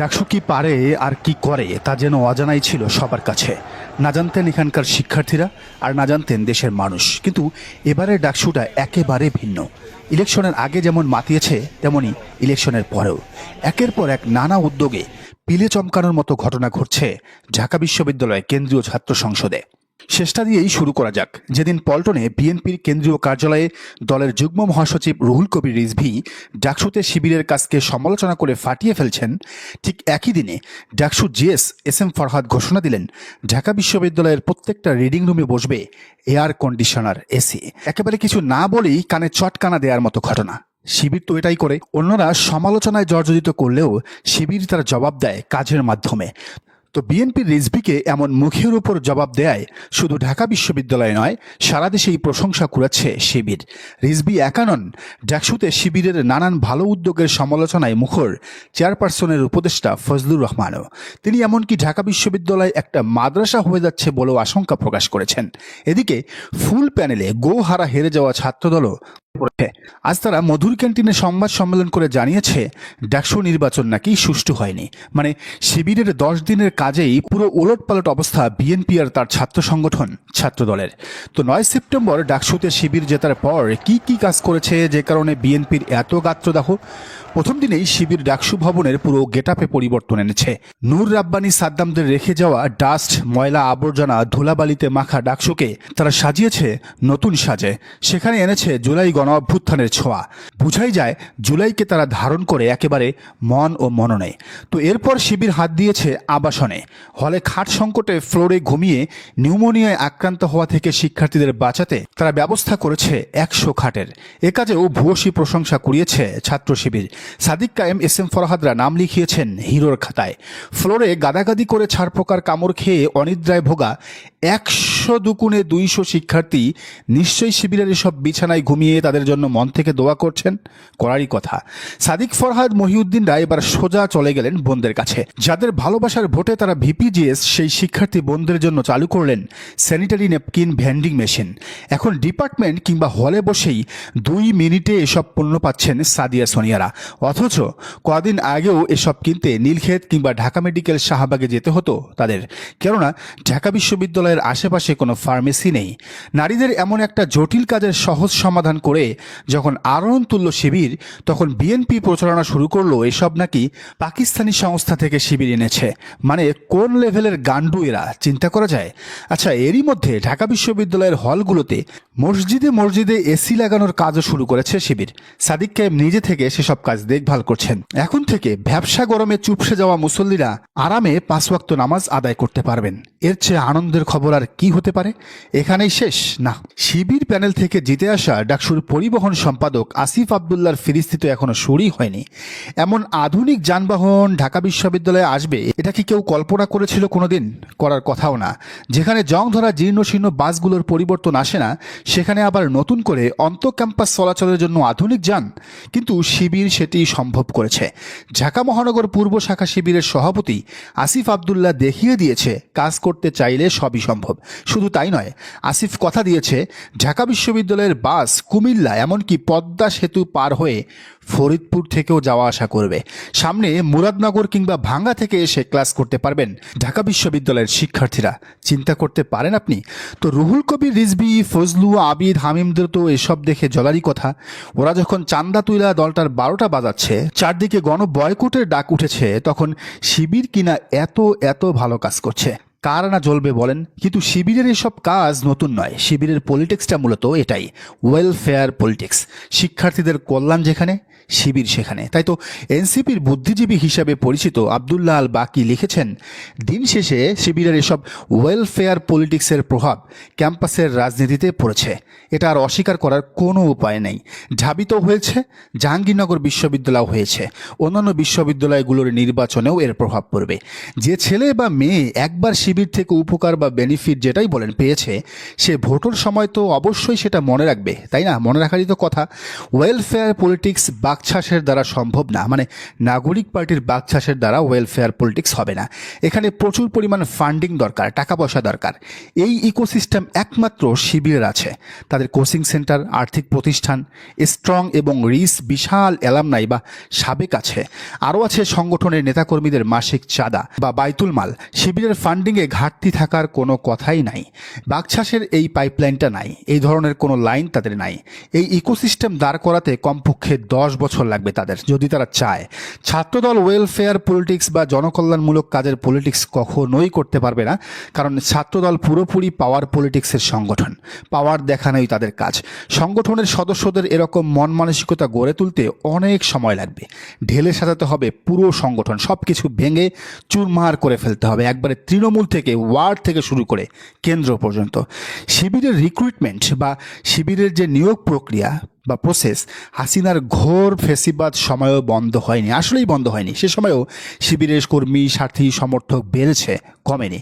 ডাকসু কি পারে আর কি করে, তা যেন অজানাই ছিল সবার কাছে। না জানতেন এখানকার শিক্ষার্থীরা আর না জানতেন দেশের মানুষ। কিন্তু এবারে ডাকসুটা একেবারে ভিন্ন। ইলেকশনের আগে যেমন মাতিয়েছে, তেমনি ইলেকশনের পরেও। একের পর এক নানা উদ্যোগে পিলে চমকানোর মতো ঘটনা ঘটছে ঢাকা বিশ্ববিদ্যালয় কেন্দ্রীয় ছাত্র সংসদে। শেষটা দিয়েই শুরু করা যাক। যেদিন পল্টনে বিএনপির কেন্দ্রীয় কার্যালয়ে দলের যুগ্ম মহাসচিব রুহুল কবির রিজভি ডাকসুতে শিবিরের কাজকে সমালোচনা করে ফাটিয়ে ফেলছেন, ঠিক একই দিনে DUCSU GS S M Farhad ঘোষণা দিলেন, ঢাকা বিশ্ববিদ্যালয়ের প্রত্যেকটা রিডিং রুমে বসবে এয়ার কন্ডিশনার এসি। একেবারে কিছু না বলেই কানে চটকানা দেওয়ার মতো ঘটনা। শিবির তো এটাই করে। অন্যরা সমালোচনায় জর্জরিত করলেও শিবির তার জবাব দেয় কাজের মাধ্যমে। তো বিএনপির রিজভিকে এমন মুখের উপর জবাব দেয় শুধু ঢাকা বিশ্ববিদ্যালয় নয়, সারা দেশেই প্রশংসা করেছে শিবির। রিজভি একানন ডাকসুতে শিবিরের নানান ভালো উদ্যোগের সমালোচনায় মুখর চেয়ারপারসনের উপদেষ্টা ফজলুর রহমানও। তিনি এমনকি ঢাকা বিশ্ববিদ্যালয় একটা মাদ্রাসা হয়ে যাচ্ছে বলেও আশঙ্কা প্রকাশ করেছেন। এদিকে ফুল প্যানেলে গো হারা হেরে যাওয়া ছাত্রদলও পড়েছে। আজ তারা মধুর ক্যান্টিনে সংবাদ সম্মেলন করে জানিয়েছে, ডাকসু নির্বাচন নাকি সুষ্ঠু হয়নি। মানে শিবিরের দশ দিনের কাজেই পুরো ওলটপালট অবস্থা বিএনপি আর তার ছাত্র সংগঠন, ছাত্রদলের। তো নয় সেপ্টেম্বর ডাকসুতে শিবির জেতার পর কি কি কাজ করেছে যে কারণে বিএনপির এত গাত্রদাহ? প্রথম দিনেই শিবির ডাকসু ভবনের পুরো গেটাপে পরিবর্তন এনেছে। নূর রাব্বানি সাদ্দামদের রেখে যাওয়া ডাস্ট, ময়লা, আবর্জনা, ধুলাবালিতে মাখা ডাকসুকে তারা সাজিয়েছে নতুন সাজে। সেখানে এনেছে জুলাই গণ অভ্যুত্থানের ছোঁয়া। বুঝাই যায়, জুলাইকে তারা ধারণ করে একেবারে মন ও মননে। তো এরপর শিবির হাত দিয়েছে আবাসনে। হলে খাট সংকটে ফ্লোরে ঘুমিয়ে নিউমোনিয়ায় আক্রান্ত হওয়া থেকে শিক্ষার্থীদের বাঁচাতে তারা ব্যবস্থা করেছে একশো খাটের। এ কাজেও ভূয়সী প্রশংসা কুড়িয়েছে ছাত্র শিবির। সাদিক কায়েম এস এম ফরহাদরা নাম লিখিয়েছেন হিরোর খাতায়। ফ্লোরে গাদাগাদি করে ছাড় পোকার কামড় খেয়ে অনিদ্রায় ভোগা একশো দুকুনে দুইশো শিক্ষার্থী নিশ্চয়ই শিবিরের এসব বিছানায় ঘুমিয়ে তাদের জন্য মন থেকে দোয়া করছেন? করারই কথা। সাদিক ফরহাদ মহিউদ্দিনরা এবার সোজা চলে গেলেন বোনদের কাছে। যাদের ভালোবাসার ভোটে তারা ভিপিজিএস সেই শিক্ষার্থী বোনদের জন্য চালু করলেন স্যানিটারি নেপকিন ভ্যান্ডিং মেশিন। এখন ডিপার্টমেন্ট কিংবা হলে বসেই দুই মিনিটে এসব পণ্য পাচ্ছেন সাদিয়া সোনিয়ারা। অথচ কদিন আগেও এসব কিনতে নীলক্ষেত কিংবা ঢাকা মেডিকেল শাহবাগে যেতে হতো তাদের। কেননা ঢাকা বিশ্ববিদ্যালয়ের আশেপাশে কোনো ফার্মেসি নেই। নারীদের এমন একটা জটিল কাজের সহজ সমাধান করে যখন আরোহণ তুল্য শিবির, তখন বিএনপি প্রচারণা শুরু করল এসব নাকি পাকিস্তানি সংস্থা থেকে শিবির এনেছে। মানে কোন লেভেলের গান্ডু এরা, চিন্তা করা যায়? আচ্ছা এরই মধ্যে ঢাকা বিশ্ববিদ্যালয়ের হলগুলোতে মসজিদে মসজিদে এসি লাগানোর কাজও শুরু করেছে শিবির। সাদিক কায়েম নিজে থেকে সেসব কাজ দেখভাল করছেন। এখন থেকে ব্যবসা গরমে চুপসে যাওয়া মুসল্লিরা আরামে পাঁচ ওয়াক্ত নামাজ আদায় করতে পারবেন। এর চেয়ে আনন্দের খবর আর কি হতে পারে? এখানেই শেষ। না, শিবির প্যানেল থেকে জিতে আসা ডাকসুর পরিবহন সম্পাদক আসিফ আবদুল্লার ফিরিস্তি তো এখনও শুরুই হয়নি। এমন আধুনিক যানবাহন ঢাকা বিশ্ববিদ্যালয়ে আসবে, এটা কি কেউ কল্পনা করেছিল কোনোদিন? করার কথাও না। যেখানে জং ধরা জীর্ণ শীর্ণ বাসগুলোর পরিবর্তন আসে না, সেখানে আবার নতুন করে অন্ত ক্যাম্পাস চলাচলের জন্য আধুনিক যান। কিন্তু শিবির সেটি সম্ভব করেছে। ঢাকা মহানগর পূর্ব শাখা শিবিরের সভাপতি আসিফ আবদুল্লাহ দেখিয়ে দিয়েছে, কাজ করতে চাইলে সবই সম্ভব। শুধু তাই নয়, আসিফ কথা দিয়েছে, ঢাকা বিশ্ববিদ্যালয়ের বাস কুমিল্লা এমনকি পদ্মা সেতু পার হয়ে ফরিদপুর থেকেও যাওয়া আসা করবে। সামনে মুরাদনগর কিংবা ভাঙ্গা থেকে এসে ক্লাস করতে পারবেন ঢাকা বিশ্ববিদ্যালয়ের শিক্ষার্থীরা। চিন্তা করতে পারেন আপনি? তো রুহুল কবির, রিজভি ফজলু আবিদ, হামিমদের তো এসব দেখে জলারই কথা। ওরা যখন চান্দা তুইলা দলটার বারোটা বাজাচ্ছে, চারদিকে গণ বয়কটের ডাক উঠেছে, তখন শিবির কিনা এত এত ভালো কাজ করছে। কার না জ্বলবে বলেন? কিন্তু শিবিরের এসব কাজ নতুন নয়। শিবিরের পলিটিক্সটা মূলত এটাই ওয়েলফেয়ার পলিটিক্স শিক্ষার্থীদের কল্যাণ যেখানে, শিবির সেখানে। তাই তো এনসিপির বুদ্ধিজীবী হিসাবে পরিচিত আবদুল্লাহ আল বাকি লিখেছেন, দিন শেষে শিবিরের এসব ওয়েলফেয়ার পলিটিক্সের প্রভাব ক্যাম্পাসের রাজনীতিতে পড়েছে। এটা আর অস্বীকার করার কোনো উপায় নেই। ঢাবিত হয়েছে, জাহাঙ্গীরনগর বিশ্ববিদ্যালয় হয়েছে। অন্যান্য বিশ্ববিদ্যালয়গুলোর নির্বাচনেও এর প্রভাব পড়বে। যে ছেলে বা মেয়ে একবার শিবির থেকে উপকার বা বেনিফিট যেটাই বলেন পেয়েছে, সে ভোটের সময় তো অবশ্যই সেটা মনে রাখবে, তাই না? মনে রাখারই তো কথা। ওয়েলফেয়ার পলিটিক্স বাকছাসের দ্বারা সম্ভব না মানে নাগরিক পার্টির বাকছাসের দ্বারা ওয়েলফেয়ার পলিটিক্স হবে না। এখানে প্রচুর পরিমাণ ফান্ডিং দরকার, টাকা পয়সা দরকার। এই ইকোসিস্টেম একমাত্র শিবিরের আছে। তাদের কোচিং সেন্টার আর্থিক প্রতিষ্ঠান স্ট্রং এবং রিস বিশাল এলামনাই বা সাবেক আছে। আরও আছে সংগঠনের নেতাকর্মীদের মাসিক চাঁদা বা বাইতুল মাল। শিবিরের ফান্ডিংয়ে ঘাটতি থাকার কোনো কথাই নাই। বাকছাসের এই পাইপলাইনটা নাই, এই ধরনের কোনো লাইন তাদের নাই। এই ইকোসিস্টেম দাঁড় করাতে কমপক্ষে দশ বছর লাগবে তাদের, যদি তারা চায়। ছাত্রদল ওয়েলফেয়ার পলিটিক্স বা জনকল্যাণমূলক কাজের পলিটিক্স কখনোই করতে পারবে না, কারণ ছাত্রদল পুরোপুরি পাওয়ার পলিটিক্সের সংগঠন। পাওয়ার দেখানোই তাদের কাজ। সংগঠনের সদস্যদের এরকম মন মানসিকতা গড়ে তুলতে অনেক সময় লাগবে। ঢেলে সাজাতে হবে পুরো সংগঠন সব কিছু ভেঙে চুরমার করে ফেলতে হবে। একবারে তৃণমূল থেকে ওয়ার্ড থেকে শুরু করে কেন্দ্র পর্যন্ত। শিবিরের রিক্রুটমেন্ট বা শিবিরের যে নিয়োগ প্রক্রিয়া বা প্রসেস হাসিনার ঘোর ফেসিবাদ সময়ও বন্ধ হয়নি। আসলেই বন্ধ হয়নি। সে সময়ও শিবিরের কর্মী সাথী সমর্থক বেড়েছে, কমেনি।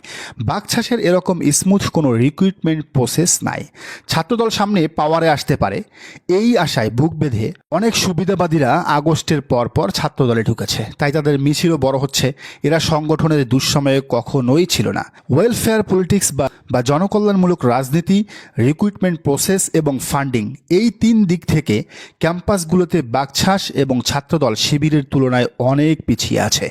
বাকছাসের এরকম স্মুথ কোনো রিক্রুটমেন্ট প্রসেস নাই। ছাত্রদল সামনে পাওয়ারে আসতে পারে। এই আশায় বুক বেঁধে অনেক সুবিধাবাদীরা আগস্টের পর পর ছাত্রদলে ঢুকেছে। তাই তাদের মিছিলও বড় হচ্ছে। এরা সংগঠনের দুঃসময়ে কখনোই ছিল না। ওয়েলফেয়ার পলিটিক্স বা জনকল্যাণমূলক রাজনীতি রিক্রুটমেন্ট প্রসেস এবং ফান্ডিং এই তিন দিক থেকে ক্যাম্পাসগুলোতে বাকছাস এবং ছাত্রদল শিবিরের তুলনায় অনেক পিছিয়ে আছে।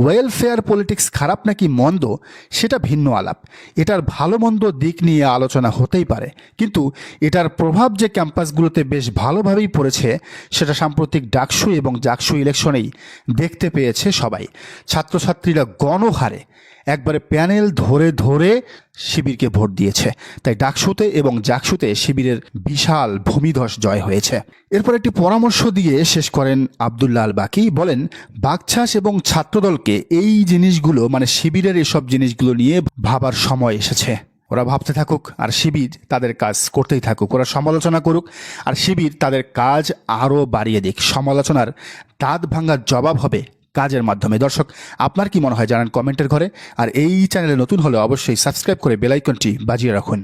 ওয়েলফেয়ার পলিটিক্স খারাপ নাকি মন্দ, সেটা ভিন্ন আলাপ। এটার ভালো মন্দ দিক নিয়ে আলোচনা হতেই পারে। কিন্তু এটার প্রভাব যে ক্যাম্পাসগুলোতে বেশ ভালোভাবেই পড়েছে, সেটা সাম্প্রতিক ডাকসু এবং জাকসু ইলেকশনেই দেখতে পেয়েছে সবাই। ছাত্রছাত্রীরা গণহারে একবারে প্যানেল ধরে ধরে শিবিরকে ভোট দিয়েছে। তাই ডাকসুতে এবং জাকসুতে শিবিরের বিশাল ভূমিধস জয় হয়েছে। এরপর একটি পরামর্শ দিয়ে শেষ করেন আবদুল্লাহ আল বাকি। বলেন বাকছাস এবং ছাত্রদলকে এই জিনিসগুলো মানে শিবিরের এসব জিনিসগুলো নিয়ে ভাবার সময় এসেছে। ওরা ভাবতে থাকুক, আর শিবির তাদের কাজ করতেই থাকুক। ওরা সমালোচনা করুক, আর শিবির তাদের কাজ আরও বাড়িয়ে দিক। সমালোচনার দাঁত ভাঙার জবাব হবে কাজের মাধ্যমে। দর্শক, আপনার কি মনে হয় জানান কমেন্টের ঘরে, আর এই চ্যানেলে নতুন হলে অবশ্যই সাবস্ক্রাইব করে বেলাইকনটি বাজিয়ে রাখুন।